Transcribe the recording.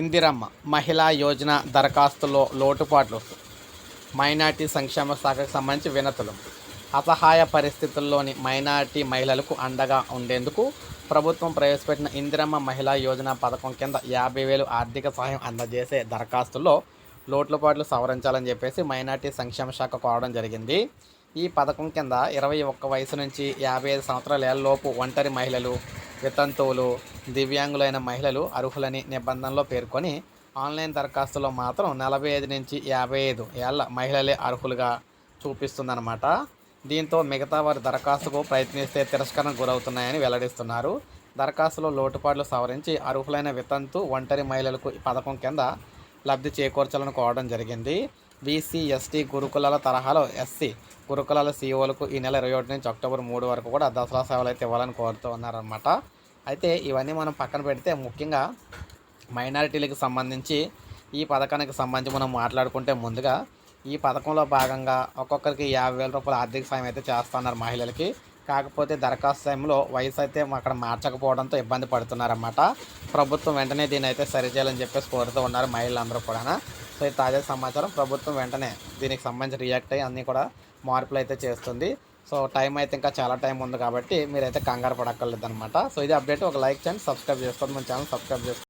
ఇందిరమ్మ మహిళా యోజన దరఖాస్తులో లోటుపాట్లు. మైనార్టీ సంక్షేమ శాఖకు సంబంధించి వినతులు. అసహాయ పరిస్థితుల్లోని మైనార్టీ మహిళలకు అండగా ఉండేందుకు ప్రభుత్వం ప్రవేశపెట్టిన ఇందిరమ్మ మహిళా యోజన పథకం కింద యాభై వేలు ఆర్థిక సహాయం అందజేసే దరఖాస్తుల్లో లోట్లపాట్లు సవరించాలని చెప్పేసి మైనార్టీ సంక్షేమ శాఖ కోరడం జరిగింది. ఈ పథకం కింద ఇరవై ఒక్క వయసు నుంచి యాభై ఐదు సంవత్సరాల లోపు ఒంటరి మహిళలు వితంతువులు దివ్యాంగులైన మహిళలు అర్హులని నిబంధనలో పేర్కొని ఆన్లైన్ దరఖాస్తులో మాత్రం నలభై ఐదు నుంచి యాభై ఐదు ఏళ్ళ మహిళలే అర్హులుగా చూపిస్తుందన్నమాట. దీంతో మిగతా వారి దరఖాస్తుకు ప్రయత్నిస్తే తిరస్కరణ గురవుతున్నాయని వెల్లడిస్తున్నారు. దరఖాస్తులో లోటుపాట్లు సవరించి అర్హులైన వితంతు ఒంటరి మహిళలకు ఈ పథకం కింద లబ్ధి చేకూర్చాలని కోవడం జరిగింది. బీసీ ఎస్టీ గురుకులాల తరహాలో ఎస్సీ గురుకులాల సీఓలకు ఈ నెల ఇరవై ఒకటి నుంచి అక్టోబర్ మూడు వరకు కూడా దసరా సేవలు అయితే ఇవ్వాలని కోరుతూ ఉన్నారన్నమాట. అయితే ఇవన్నీ మనం పక్కన పెడితే ముఖ్యంగా మైనారిటీలకు సంబంధించి ఈ పథకానికి సంబంధించి మనం మాట్లాడుకుంటే ముందుగా ఈ పథకంలో భాగంగా ఒక్కొక్కరికి యాభై వేల రూపాయల ఆర్థిక సాయం అయితే చేస్తున్నారు మహిళలకి. కాకపోతే దరఖాస్తు సమయంలో వయసు అయితే అక్కడ మార్చకపోవడంతో ఇబ్బంది పడుతున్నారన్నమాట. ప్రభుత్వం వెంటనే దీన్ని అయితే సరిచేయాలని చెప్పేసి కోరుతూ ఉన్నారు మహిళలందరూ కూడా సో ఈ తాజా సమాచారం ప్రభుత్వం వెంటనే దీనికి సంబంధించి రియాక్ట్ అయ్యి అన్నీ కూడా మార్పులు అయితే చేస్తుంది. సో టైం అయితే ఇంకా చాలా టైం ఉంది కాబట్టి మీరైతే కంగారు పడక్కర్లేదు అనమాట సో ఇది అప్డేట్ ఒక లైక్ చేయండి సబ్స్క్రైబ్ చేసుకోండి. మన ఛానల్ సబ్స్క్రైబ్ చేసుకోండి.